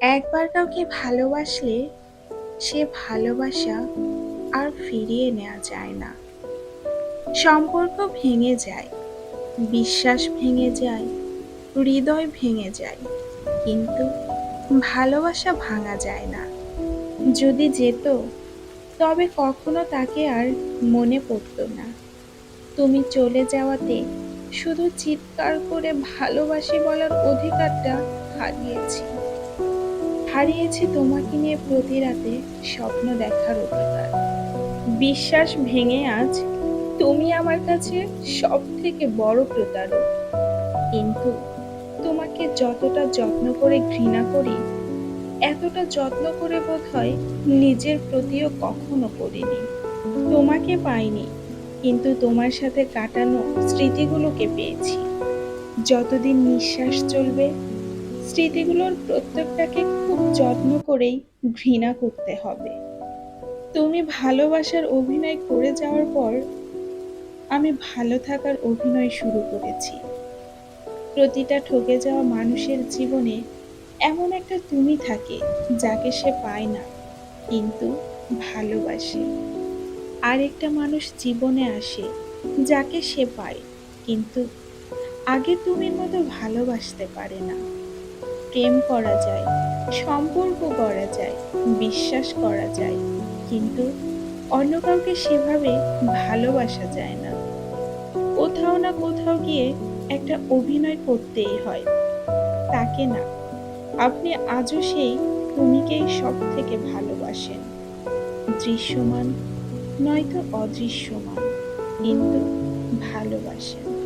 একবার কাউকে ভালোবাসলে সে ভালোবাসা আর ফিরিয়ে নেওয়া যায় না। সম্পর্ক ভেঙে যায়, বিশ্বাস ভেঙে যায়, হৃদয় ভেঙে যায়, কিন্তু ভালোবাসা ভাঙা যায় না। যদি যেত, তবে কখনো তাকে আর মনে পড়তো না। তুমি চলে যাওয়াতে শুধু চিৎকার করে ভালোবাসি বলার অধিকারটা হারিয়েছি। হারিয়েছি তোমাকে নিয়ে প্রতি রাতে স্বপ্ন দেখার অধিকার বিশ্বাস ভেঙে আজ তুমি আমার কাছে সব থেকে বড় প্রতারক। কিন্তু তোমাকে যতটা যত্ন করে ঘৃণা করি, এতটা যত্ন করে বোধ হয় নিজের প্রতিও কখনো করিনি। তোমাকে পাইনি, কিন্তু তোমার সাথে কাটানো স্মৃতিগুলোকে পেয়েছি। যতদিন নিঃশ্বাস চলবে স্মৃতিগুলোর প্রত্যেকটাকে খুব যত্ন করেই ঘৃণা করতে হবে। তুমি ভালোবাসার অভিনয় করে যাওয়ার পর আমি ভালো থাকার অভিনয় শুরু করেছি। প্রতিটা ঠকে যাওয়া মানুষের জীবনে এমন একটা তুমি থাকে যাকে সে পায় না, কিন্তু ভালোবাসে। আরেকটা মানুষ জীবনে আসে যাকে সে পায়, কিন্তু আগে তুমির মতো ভালোবাসতে পারে না। প্রেম করা যায়, সম্পর্ক করা যায়, বিশ্বাস করা যায়, কিন্তু অন্য কাউকে সেভাবে ভালোবাসা যায় না। কোথাও না কোথাও গিয়ে একটা অভিনয় করতেই হয়। তাকে না, আপনি আজও সেই তুমিকেই সব থেকে ভালোবাসেন। দৃশ্যমান, নয়তো অদৃশ্যমান, কিন্তু ভালোবাসেন।